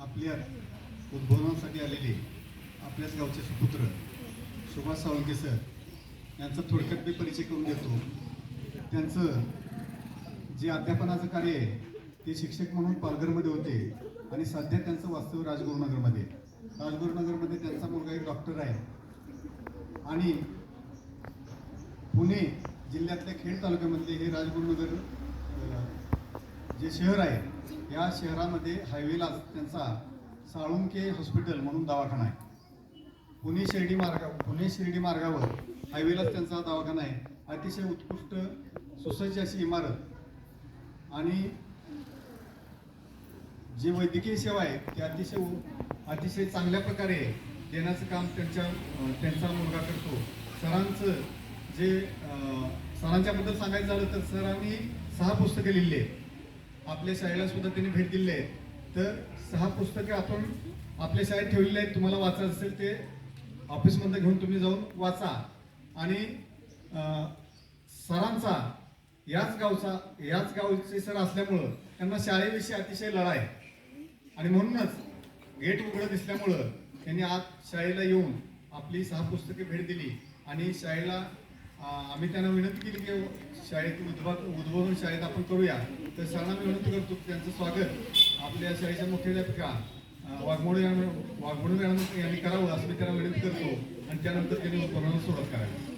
आपल्या उद्भवनासाठी आलेले आपल्याच गावचे सुपुत्र सुभाष साळुंके सर यांचा थोडक्यात मी परिचय करून देतो. त्यांचं जे अध्यापनाचं कार्य आहे ते शिक्षक म्हणून पालघरमध्ये होते आणि सध्या त्यांचं वास्तव्य राजगुरुनगरमध्ये. राजगुरुनगरमध्ये त्यांचा मुलगा एक डॉक्टर आहे. आणि पुणे जिल्ह्यातल्या खेड तालुक्यामधले हे राजगुरुनगर जे शहर आहे या शहरामध्ये हायवेलाच त्यांचा साळुंके हॉस्पिटल म्हणून दवाखाना आहे. पुणे शिर्डी मार्गा पुणे शिर्डी मार्गावर हायवेलाच त्यांचा दवाखाना आहे. अतिशय उत्कृष्ट सुसज्ज अशी इमारत. आणि जी वैद्यकीय सेवा आहे ती अतिशय अतिशय चांगल्या प्रकारे देण्याचं काम त्यांच्या त्यांचा मुलगा करतो. सरांचं जे सरांच्याबद्दल सांगायचं झालं तर सरांनी सहा पुस्तकं लिहिली आहेत. आपल्या शाळेला सुद्धा त्यांनी भेट दिली आहे. तर सहा पुस्तके आपण आपल्या शाळेत ठेवलेली आहेत. तुम्हाला वाचायचं असेल ते ऑफिसमध्ये घेऊन तुम्ही जाऊन वाचा. आणि सरांचा याच गावचा याच गावचे सर असल्यामुळं त्यांना शाळेविषयी अतिशय लढा आहे आणि म्हणूनच गेट उघडं दिसल्यामुळं त्यांनी आज शाळेला येऊन आपली सहा पुस्तके भेट दिली. आणि शाळेला आम्ही त्यांना विनंती केली की शाळेत उद्भव उद्भवून शाळेत आपण करूया. तर सरांना मी विनंती करतो त्यांचं स्वागत. आपल्या शाळेच्या मुख्याध्यापिका वाघमोडे वाघमोडे यांनी करावं असं मी त्यांना विनंती करतो. आणि त्यानंतर त्यांनी उपक्रमाला सुरुवात करावी.